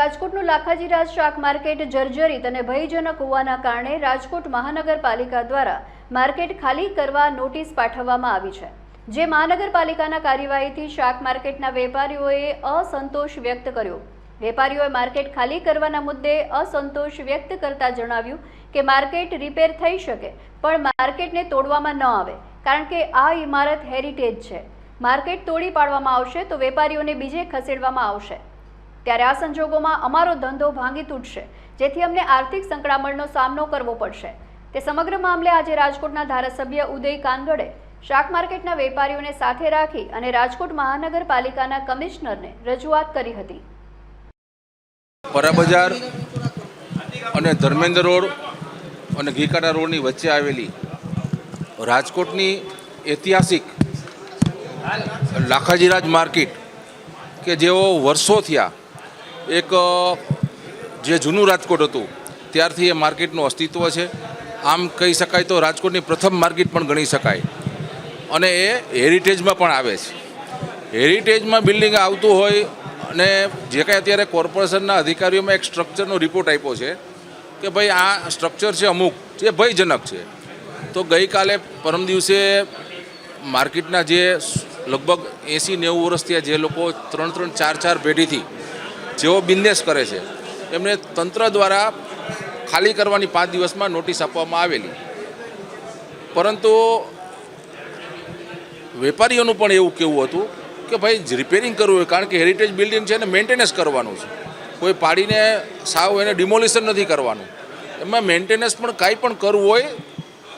રાજકોટનું લાખાજીરાજ શાક માર્કેટ જર્જરિત અને ભયજનક હોવાના કારણે રાજકોટ મહાનગરપાલિકા દ્વારા માર્કેટ ખાલી કરવા નોટિસ પાઠવવામાં આવી છે, જે મહાનગરપાલિકાના કાર્યવાહીથી શાક માર્કેટના વેપારીઓએ અસંતોષ વ્યક્ત કર્યો. વેપારીઓએ માર્કેટ ખાલી કરવાના મુદ્દે અસંતોષ વ્યક્ત કરતા જણાવ્યું કે માર્કેટ રિપેર થઈ શકે, પણ માર્કેટને તોડવામાં ન આવે, કારણ કે આ ઇમારત હેરિટેજ છે. માર્કેટ તોડી પાડવામાં આવશે તો વેપારીઓને બીજે ખસેડવામાં આવશે. ત્યારે આ સંજોગોમાં અમારો ધંધો ભાંગી તૂટશે, જેથી અમને આર્થિક સંકળામણનો સામનો કરવો પડશે. તે સમગ્ર મામલે આજે રાજકોટના ધારાસભ્ય ઉદય કાનગડે શાક માર્કેટના વેપારીઓને સાથે રાખી અને રાજકોટ મહાનગરપાલિકાના કમિશનરને રજૂઆત કરી હતી. પરાબજાર અને ધર્મેન્દ્ર રોડ અને ઘીકાટા રોડની વચ્ચે આવેલી રાજકોટની ઐતિહાસિક લાખાજીરાજ માર્કેટ, કે જેઓ વર્ષો થયા એક જે જૂનું રાજકોટ હતું, ત્યારથી એ માર્કેટનું અસ્તિત્વ છે. આમ કહી શકાય તો રાજકોટની પ્રથમ માર્કેટ પણ ગણી શકાય. અને એ હેરિટેજમાં પણ આવે છે. હેરિટેજમાં બિલ્ડિંગ આવતું હોય અને જે કાંઈ અત્યારે કોર્પોરેશનના અધિકારીઓમાં એક સ્ટ્રક્ચરનો રિપોર્ટ આપ્યો છે કે ભાઈ આ સ્ટ્રક્ચર છે અમુક, જે ભયજનક છે. તો ગઈકાલે પરમ દિવસે માર્કેટના જે લગભગ એંસી નેવું વર્ષ થયા જે લોકો ત્રણ ત્રણ ચાર ચાર પેઢીથી જેઓ બિઝનેસ કરે છે, એમને તંત્ર દ્વારા ખાલી કરવાની પાંચ દિવસમાં નોટિસ આપવામાં આવેલી. પરંતુ વેપારીઓનું પણ એવું કેવું હતું કે ભાઈ રિપેરિંગ કરવું હોય, કારણ કે હેરિટેજ બિલ્ડિંગ છે એને મેન્ટેનન્સ કરવાનું છે. કોઈ પાડીને સાવ એને ડિમોલિશન નથી કરવાનું. એમાં મેન્ટેનન્સ પણ કાંઈ પણ કરવું હોય,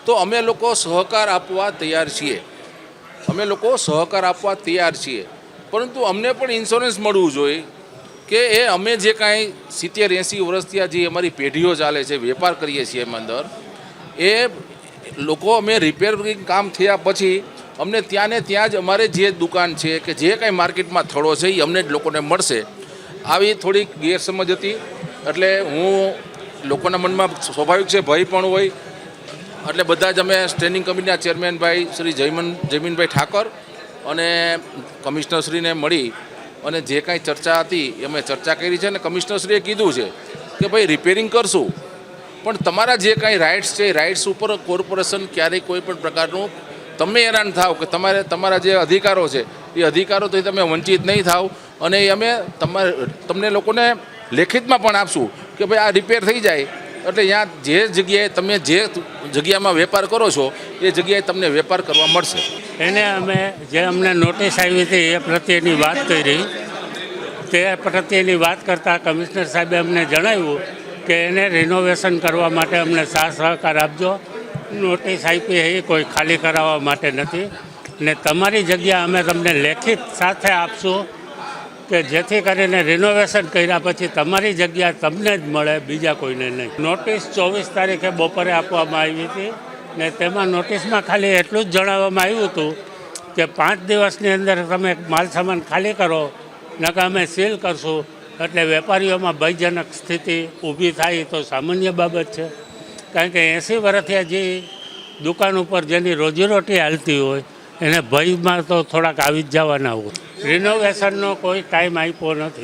તો અમે લોકો સહકાર આપવા તૈયાર છીએ. અમે લોકો સહકાર આપવા તૈયાર છીએ. પરંતુ અમને પણ ઇન્સ્યોરન્સ મળવું જોઈએ. કે એ અમે જે કાંઈ સિત્તેર એંસી વર્ષથી જે અમારી પેઢીઓ ચાલે છે, વેપાર કરીએ છીએ એમ અંદર, એ લોકો અમે રિપેરિંગ કામ થયા પછી અમને ત્યાં ને ત્યાં જ અમારે જે દુકાન છે કે જે કાંઈ માર્કેટમાં થળો છે, એ અમને જ લોકોને મળશે. આવી થોડીક ગેરસમજ હતી, એટલે હું લોકોના મનમાં સ્વાભાવિક છે, ભય પણ હોય. એટલે બધા જ અમે સ્ટેન્ડિંગ કમિટીના ચેરમેનભાઈ શ્રી જયમન, જયમીનભાઈ ઠાકર અને કમિશનરશ્રીને મળી અને જે કાંઈ ચર્ચા હતી, અમે ચર્ચા કરી છે અને કમિશનરશ્રીએ કીધું છે કે ભાઈ રિપેરિંગ કરશું. પણ તમારા જે કાંઈ રાઇટ્સ છે રાઇટ્સ ઉપર કોર્પોરેશન ક્યારેય કોઈ પણ પ્રકારનું તમે હેરાન થાવ કે તમારે, તમારા જે અધિકારો છે, એ અધિકારોથી તમે વંચિત નહીં થાવ. અને અમે તમારે, તમને લોકોને લેખિતમાં પણ આપશું કે ભાઈ આ રિપેર થઈ જાય. એટલે ત્યાં જે જગ્યાએ તમે જે જગ્યામાં વેપાર કરો છો, એ જગ્યાએ તમને વેપાર કરવા મળશે. એને અમે જે અમને નોટિસ આવી હતી એ પ્રત્યેની વાત કરી. તે પ્રત્યેની વાત કરતાં કમિશનર સાહેબે અમને જણાવ્યું કે એને રિનોવેશન કરવા માટે અમને સાથ સહકાર આપજો. નોટિસ આપી એ કોઈ ખાલી કરાવવા માટે નથી. ને તમારી જગ્યા અમે તમને લેખિત સાથે આપશું. કે જેથી કરીને રિનોવેશન કર્યા પછી તમારી જગ્યા તમને જ મળે, બીજા કોઈને નહીં. નોટિસ ચોવીસ તારીખે બપોરે આપવામાં આવી હતી ને તેમાં નોટિસમાં ખાલી એટલું જ જણાવવામાં આવ્યું હતું કે પાંચ દિવસની અંદર તમે માલ સામાન ખાલી કરો નકા અમે સીલ કરશું. એટલે વેપારીઓમાં ભયજનક સ્થિતિ ઊભી થાય તો સામાન્ય બાબત છે. કારણ કે એંસી વર્ષથી જે દુકાન ઉપર જેની રોજીરોટી હાલતી હોય, એને ભયમાં તો થોડાક આવી જ જવાના હોય. રિનોવેશનનો કોઈ ટાઈમ આપ્યો નથી.